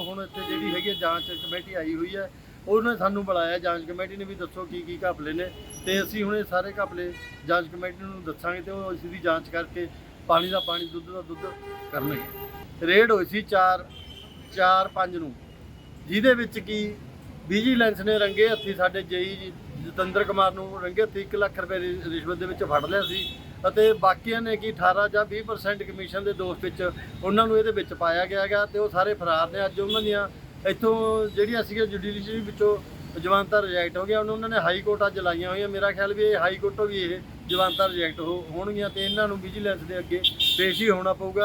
ਹੁਣ ਇੱਥੇ ਜਿਹੜੀ ਹੈਗੀ ਹੈ ਜਾਂਚ ਕਮੇਟੀ ਆਈ ਹੋਈ ਹੈ, ਉਹਨੇ ਸਾਨੂੰ ਬੁਲਾਇਆ, ਜਾਂਚ ਕਮੇਟੀ ਨੇ ਵੀ ਦੱਸੋ ਕੀ ਕੀ ਘਪਲੇ ਨੇ ਤੇ ਅਸੀਂ ਹੁਣ ਇਹ ਸਾਰੇ ਘਪਲੇ ਜਾਂਚ ਕਮੇਟੀ ਨੂੰ ਦੱਸਾਂਗੇ ਤੇ ਉਹ ਇਸ ਦੀ ਜਾਂਚ ਕਰਕੇ ਪਾਣੀ ਦਾ ਪਾਣੀ, ਦੁੱਧ ਦਾ ਦੁੱਧ ਕਰਨਗੇ। ਰੇਡ ਹੋਈ ਸੀ 4 4 5 ਨੂੰ। ਜਿਹਦੇ ਵਿੱਚ ਕੀ ਵਿਜੀਲੈਂਸ ਨੇ ਰੰਗੇ ਹੱਥੀ ਸਾਡੇ ਜੇਈ ਜਤਿੰਦਰ ਕੁਮਾਰ ਨੂੰ ਰੰਗੇ ਹੱਥੀ 1 ਲੱਖ ਰੁਪਏ ਦੀ ਰਿਸ਼ਵਤ ਦੇ ਵਿੱਚ ਫੜ ਲਿਆ ਸੀ ਅਤੇ ਬਾਕੀਆਂ ਨੇ ਕੀ 18 ਜਾਂ 20% ਕਮਿਸ਼ਨ ਦੇ ਦੋਸ਼ ਵਿੱਚ ਉਹਨਾਂ ਨੂੰ ਇਹਦੇ ਵਿੱਚ ਪਾਇਆ ਗਿਆ ਗਾ ਤੇ ਉਹ ਸਾਰੇ ਫਰਾਰ ਨੇ। ਅੱਜ ਉਹਨਾਂ ਦੀਆਂ ਇੱਥੋਂ ਜਿਹੜੀਆਂ ਸੀਗੀਆਂ ਜੁਡੀਸ਼ਰੀ ਵਿੱਚੋਂ ਜਵਾਨਤਾ ਰਿਜੈਕਟ ਹੋ ਗਿਆ ਉਹਨਾਂ ਉਹਨਾਂ ਨੇ ਹਾਈ ਕੋਰਟ ਅੱਜ ਲਾਈਆਂ ਹੋਈਆਂ। ਮੇਰਾ ਖਿਆਲ ਵੀ ਇਹ ਹਾਈ ਕੋਰਟੋਂ ਵੀ ਇਹ ਜਵਾਨਤਾ ਰਿਜੈਕਟ ਹੋਣਗੀਆਂ ਤੇ ਇਹਨਾਂ ਨੂੰ ਵਿਜੀਲੈਂਸ ਦੇ ਅੱਗੇ ਪੇਸ਼ ਹੀ ਹੋਣਾ ਪਊਗਾ।